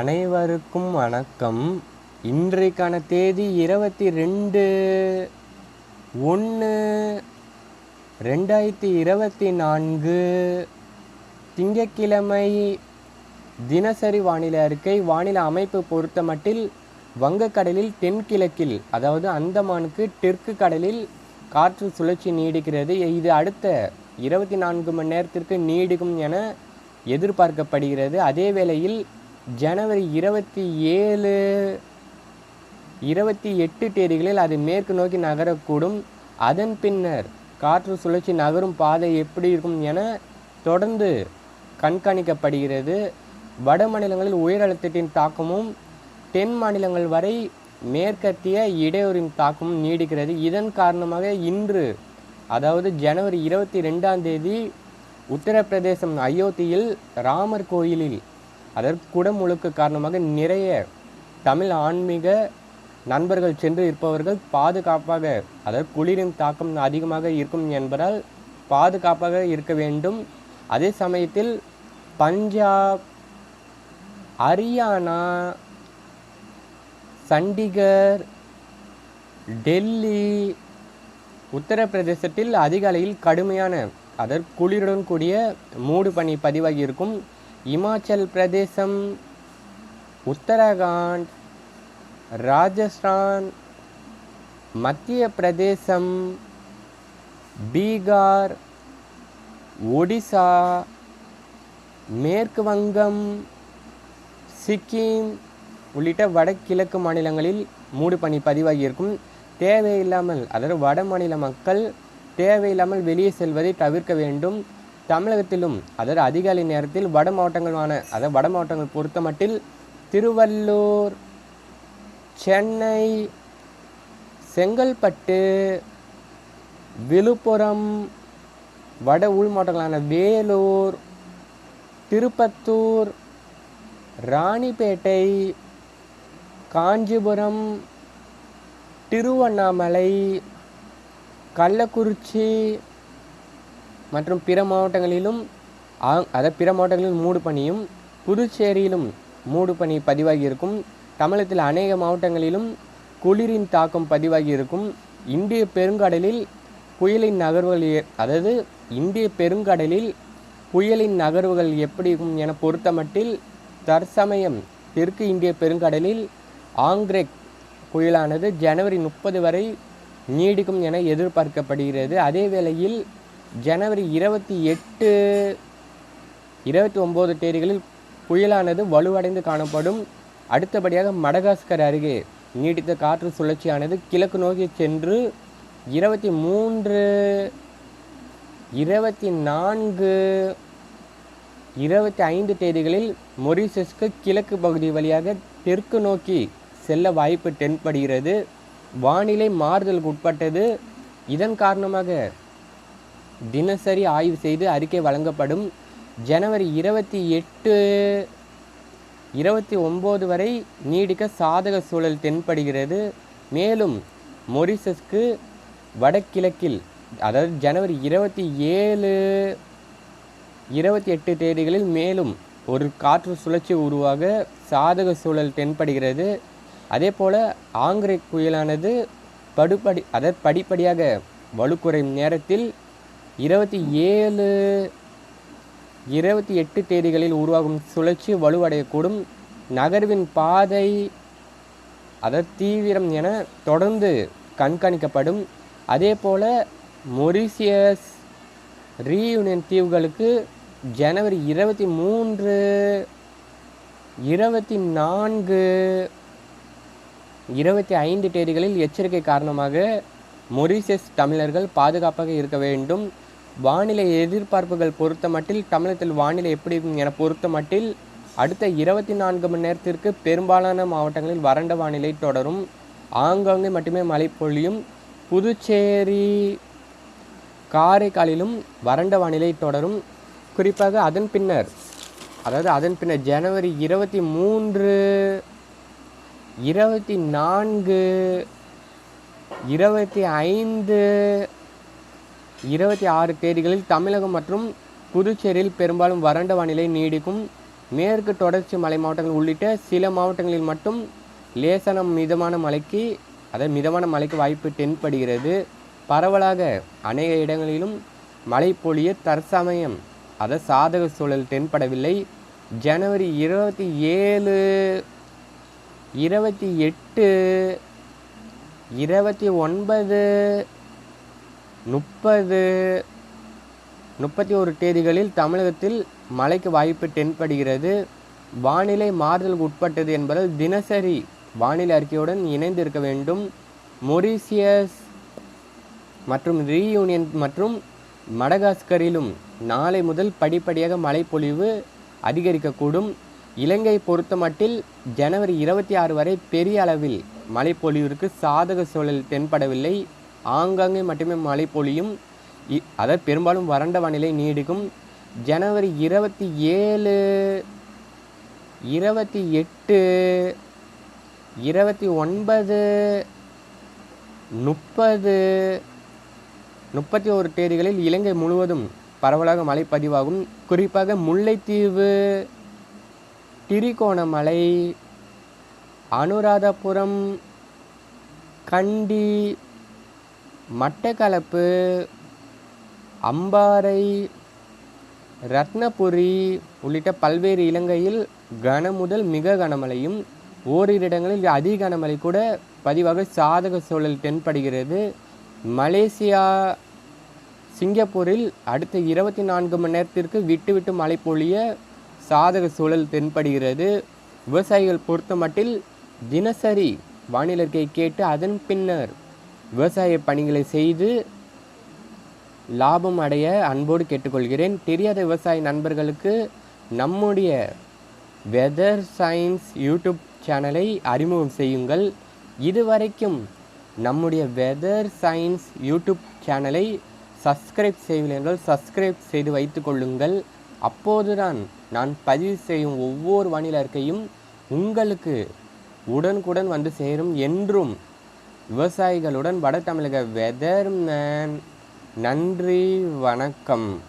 அனைவருக்கும் வணக்கம். இன்றைக்கான தேதி இருபத்தி ரெண்டு ஒன்று ரெண்டாயிரத்தி இருபத்தி நான்கு. திங்கட்கிழமை தினசரி வானிலை அறிக்கை வானிலை அமைப்பு பொறுத்தமட்டில் வங்கக்கடலில் தென்கிழக்கில் அதாவது அந்தமானுக்கு தெற்கு கடலில் காற்று சுழற்சி நீடிக்கிறது. இது அடுத்த இருபத்தி நான்கு மணி நேரத்திற்கு நீடிக்கும் என எதிர்பார்க்கப்படுகிறது. அதே வேளையில் ஜனவரி இருபத்தி ஏழு இருபத்தி எட்டு தேதிகளில் அது மேற்கு நோக்கி நகரக்கூடும். அதன் பின்னர் காற்று சுழற்சி நகரும் பாதை எப்படி இருக்கும் என தொடர்ந்து கண்காணிக்கப்படுகிறது. வட மாநிலங்களில் உயர் அழுத்தத்தின் தாக்கமும் தென் மாநிலங்கள் வரை மேற்கத்திய இடையூறின் தாக்கமும் நீடிக்கிறது. இதன் காரணமாக இன்று அதாவது ஜனவரி இருபத்தி ரெண்டாம் தேதி உத்தரப்பிரதேசம் அயோத்தியில் ராமர் கோயிலில் அதற்கு குடமுழுக்கு காரணமாக நிறைய தமிழ் ஆன்மீக நண்பர்கள் சென்று இருப்பவர்கள் பாதுகாப்பாக அதாவது குளிரின் தாக்கம் அதிகமாக இருக்கும் என்பதால் பாதுகாப்பாக இருக்க வேண்டும். அதே சமயத்தில் பஞ்சாப் ஹரியானா சண்டிகர் டெல்லி உத்தரப்பிரதேசத்தில் அதிகாலையில் கடுமையான அதாவது குளிருடன் கூடிய மூடு பனி பதிவாகி இருக்கும். இமாச்சல் பிரதேசம் உத்தரகாண்ட் ராஜஸ்தான் மத்திய பிரதேசம் பீகார் ஒடிசா மேற்கு வங்கம் சிக்கிம் உள்ளிட்ட வடகிழக்கு மாநிலங்களில் மூடு பனி பதிவாகி இருக்கும் தேவையில்லாமல் அதாவது வட மாநில மக்கள் தேவையில்லாமல் வெளியே செல்வதை தவிர்க்க வேண்டும். தமிழகத்திலும் அதாவது அதிகாலை நேரத்தில் வட மாவட்டங்களான அதாவது வட மாவட்டங்கள் பொறுத்தமட்டில் திருவள்ளூர் சென்னை செங்கல்பட்டு விழுப்புரம் வட உள் மாவட்டங்களான வேலூர் திருப்பத்தூர் ராணிப்பேட்டை காஞ்சிபுரம் திருவண்ணாமலை கள்ளக்குறிச்சி மற்றும் பிற மாவட்டங்களிலும் ஆ- அதாவது பிற மாவட்டங்களில் மூடு பனியும் புதுச்சேரியிலும் மூடு பனி பதிவாகி இருக்கும். தமிழகத்தில் அநேக மாவட்டங்களிலும் குளிரின் தாக்கம் பதிவாகி இருக்கும். இந்திய பெருங்கடலில் புயலின் நகர்வுகள் அதாவது இந்திய பெருங்கடலில் புயலின் நகர்வுகள் எப்படி இருக்கும் என பொறுத்தமட்டில் தற்சமயம் தெற்கு இந்திய பெருங்கடலில் ஆங்க்ரெக் புயலானது ஜனவரி முப்பது வரை நீடிக்கும் என எதிர்பார்க்கப்படுகிறது. அதே வேளையில் ஜனவரி இருபத்தி எட்டு இருபத்தி ஒம்பது தேதிகளில் புயலானது வலுவடைந்து காணப்படும். அடுத்தபடியாக மடகாஸ்கர் அருகே நீடித்த காற்று சுழற்சியானது கிழக்கு நோக்கி சென்று இருபத்தி மூன்று இருபத்தி நான்கு இருபத்தி ஐந்து தேதிகளில் மொரிசஸ்க்கு கிழக்கு பகுதி வழியாக தெற்கு நோக்கி செல்ல வாய்ப்பு தென்படுகிறது. வானிலை மாறுதலுக்கு உட்பட்டது. இதன் காரணமாக தினசரி ஆய்வு செய்து அறிக்கை வழங்கப்படும். ஜனவரி இருபத்தி எட்டு இருபத்தி ஒம்பது வரை நீடிக்க சாதக சூழல் தென்படுகிறது. மேலும் மொரிசஸ்க்கு வடகிழக்கில் அதாவது ஜனவரி இருபத்தி ஏழு இருபத்தி எட்டு தேதிகளில் மேலும் ஒரு காற்று சுழற்சி உருவாக சாதக சூழல் தென்படுகிறது. அதே போல் ஆங்கிரேக் புயலானது படுபடி அதாவது படிப்படியாக வலுக்குறையும் நேரத்தில் இருபத்தி ஏழு இருபத்தி எட்டு தேதிகளில் உருவாகும் சுழற்சி வலுவடையக்கூடும். நகர்வின் பாதை அதன் தீவிரம் என தொடர்ந்து கண்காணிக்கப்படும். அதே போல் மொரிசியஸ் ரீயூனியன் தீவுகளுக்கு ஜனவரி இருபத்தி மூன்று இருபத்தி நான்கு இருபத்தி ஐந்து தேதிகளில் எச்சரிக்கை காரணமாக மொரிசியஸ் தமிழர்கள் பாதுகாப்பாக இருக்க வேண்டும். வானிலை எதிர்பார்ப்புகள் பொறுத்த மட்டில் தமிழகத்தில் வானிலை எப்படி இருக்கும் என பொறுத்த மட்டில் அடுத்த இருபத்தி நான்கு மணி நேரத்திற்கு பெரும்பாலான மாவட்டங்களில் வறண்ட வானிலை தொடரும். ஆங்காங்கே மட்டுமே மழை பொழியும். புதுச்சேரி காரைக்காலிலும் வறண்ட வானிலை தொடரும். குறிப்பாக அதன் பின்னர் அதாவது அதன் பின்னர் ஜனவரி இருபத்தி மூன்று இருபத்தி நான்கு இருபத்தி ஐந்து இருபத்தி ஆறு தேதிகளில் தமிழகம் மற்றும் புதுச்சேரியில் பெரும்பாலும் வறண்ட வானிலை நீடிக்கும். மேற்கு தொடர்ச்சி மலை மாவட்டங்கள் உள்ளிட்ட சில மாவட்டங்களில் மட்டும் லேசான மிதமான மழைக்கு அதாவது மிதமான மழைக்கு வாய்ப்பு தென்படுகிறது. பரவலாக அநேக இடங்களிலும் மழை பொழிய தற்சமயம் அதாவது சாதக சூழல் தென்படவில்லை. ஜனவரி இருபத்தி ஏழு இருபத்தி எட்டு இருபத்தி ஒன்பது முப்பது முப்பத்தி ஒரு தேதிகளில் தமிழகத்தில் மழைக்கு வாய்ப்பு தென்படுகிறது. வானிலை மாறுதலுக்கு உட்பட்டது என்பதால் தினசரி வானிலை அறிக்கையுடன் இணைந்து இருக்க வேண்டும். மொரீசியஸ் மற்றும் ரீயூனியன் மற்றும் மடகாஸ்கரிலும் நாளை முதல் படிப்படியாக மழைப்பொழிவு அதிகரிக்கக்கூடும். இலங்கை பொறுத்தமட்டில் ஜனவரி இருபத்தி ஆறு வரை பெரிய அளவில் மழைப்பொழிவிற்கு சாதக சூழல் தென்படவில்லை. ஆங்காங்கே மட்டுமே மழை பொழியும். இ- அதாவது பெரும்பாலும் வறண்ட வானிலை நீடிக்கும். ஜனவரி இருபத்தி ஏழு இருபத்தி எட்டு இருபத்தி ஒன்பது முப்பது முப்பத்தி ஒரு தேதிகளில் இலங்கை முழுவதும் பரவலாக மழை பதிவாகும். குறிப்பாக முல்லைத்தீவு திரிகோணமலை அனுராதபுரம் கண்டி மட்டக்களப்பு அம்பாறை ரத்னபுரி உள்ளிட்ட பல்வேறு இலங்கையில் கன முதல் மிக கனமழையும் ஓரிரு இடங்களில் அதி கனமழை கூட பதிவாக சாதக சூழல் தென்படுகிறது. மலேசியா சிங்கப்பூரில் அடுத்த இருபத்தி நான்கு மணி நேரத்திற்கு விட்டு விட்டு மழை பொழிய சாதக சூழல் தென்படுகிறது. விவசாயிகள் பொறுத்தமட்டில் தினசரி வானிலை கேட்டு அதன் பின்னர் விவசாய பணிகளை செய்து லாபம் அடைய அன்போடு கேட்டுக்கொள்கிறேன். தெரியாத விவசாய நண்பர்களுக்கு நம்முடைய வெதர் சயின்ஸ் யூடியூப் சேனலை அறிமுகம் செய்யுங்கள். இதுவரைக்கும் நம்முடைய வெதர் சயின்ஸ் யூடியூப் சேனலை சப்ஸ்கிரைப் செய்யவில்லை என்றால் சப்ஸ்கிரைப் செய்து வைத்து கொள்ளுங்கள். அப்போதுதான் நான் பதிவு செய்யும் ஒவ்வொரு வானிலை அறிக்கையும் உங்களுக்கு உடனுக்குடன் வந்து சேரும் என்றும் விவசாயிகளுடன் வட தமிழக வெதர்மேன். நன்றி வணக்கம்.